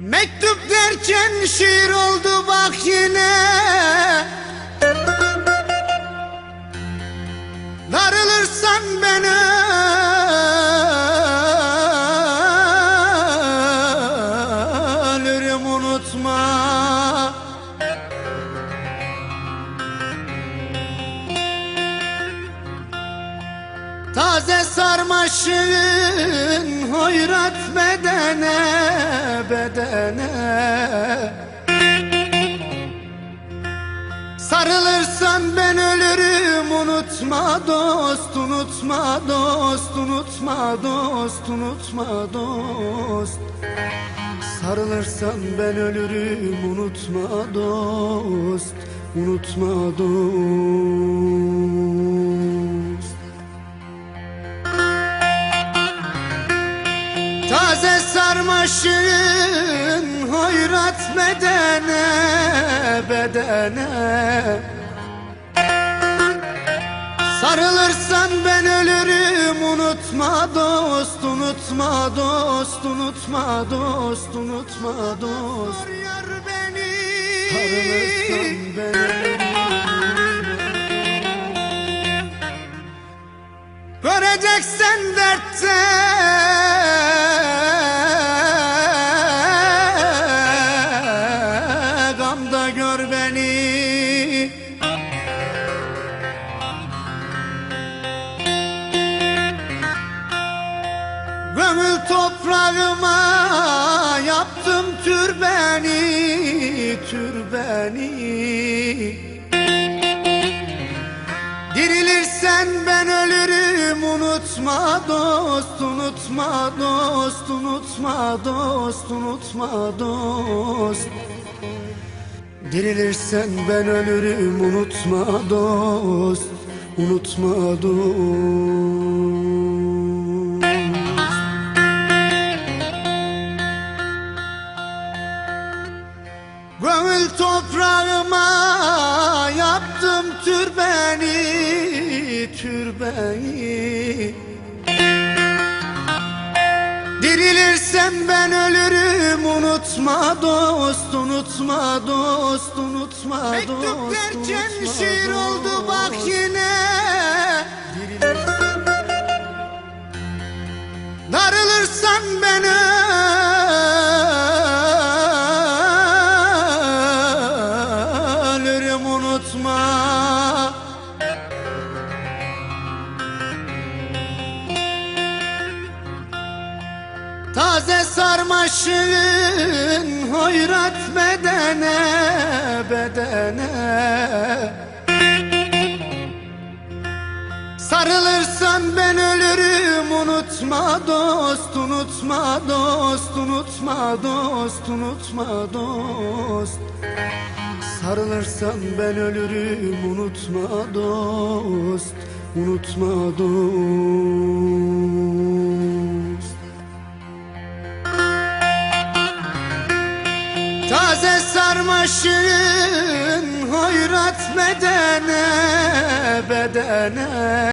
Mektup derken şiir oldu bak yine. Darılırsan ben ölürüm unutma. Taze sarmaşın hoyrat bedene bedene. Sarılırsan ben ölürüm unutma dost unutma dost unutma dost unutma dost. Sarılırsan ben ölürüm unutma dost unutma dost sarmaşın hoyrat bedene bedene. Sarılırsan ben ölürüm unutma dost unutma dost unutma dost unutma dost. Yar beni Sarılırsan ben ölürüm. Göreceksen dertte Gömül toprağıma yaptım türbeni, türbeni. Dirilirsen ben ölürüm unutma dost unutma dost unutma dost unutma dost. Dirilirsen ben ölürüm unutma dost unutma dost Gönül toprağıma yaptım türbeni, türbeni Dirilirsem ben ölürüm unutma dost, unutma dost, unutma Mektup dost unutma şiir oldu dost. Taze sarmaşın hoyrat bedene bedene Sarılırsan ben ölürüm unutma dost unutma dost unutma dost unutma dost Sarılırsan ben ölürüm unutma dost unutma dost. Taze sarmaşın hoyrat bedene bedene